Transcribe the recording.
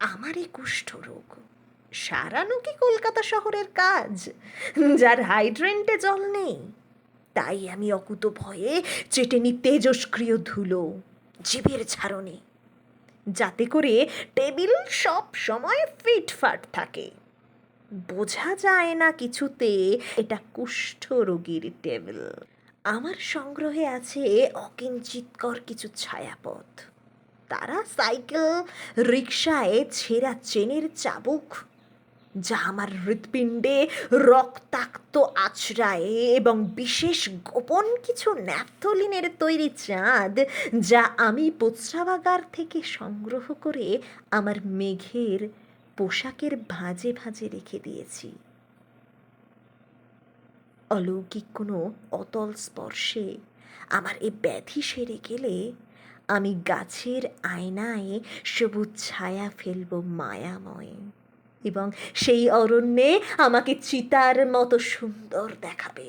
আমারই কুষ্ঠরোগ। সারানো কি কলকাতা শহরের কাজ, যার হাইড্রেন্টে জল নেই। তাই আমি অকুত ভয়ে চেটে নি তেজস্ক্রিয় ধুলো জীবের ছাড়নে যাতে করে টেবিল সব সময় ফিটফাট থাকে। বোঝা যায় না কিছুতে এটা কুষ্ঠ রোগীর টেবিল। আমার সংগ্রহে আছে অকিঞ্চিতকর কিছু ছায়াপথ। তারা সাইকেল রিক্সায় ছেঁড়া চেনের চাবুক, যা আমার হৃৎপিণ্ডে রক্তাক্ত আছড়ায় এবং বিশেষ গোপন কিছু ন্যাপথলিনের তৈরি চাঁদ, যা আমি প্রস্রাবাগার থেকে সংগ্রহ করে আমার মেঘের পোশাকের ভাঁজে ভাঁজে রেখে দিয়েছি। অলৌকিক কোনো অতল স্পর্শে আমার এ ব্যাধি সেরে গেলে আমি গাছের আয়নায় সবুজ ছায়া ফেলব মায়াময়। এবং সেই অরণ্যে আমাকে চিতার মতো সুন্দর দেখাবে।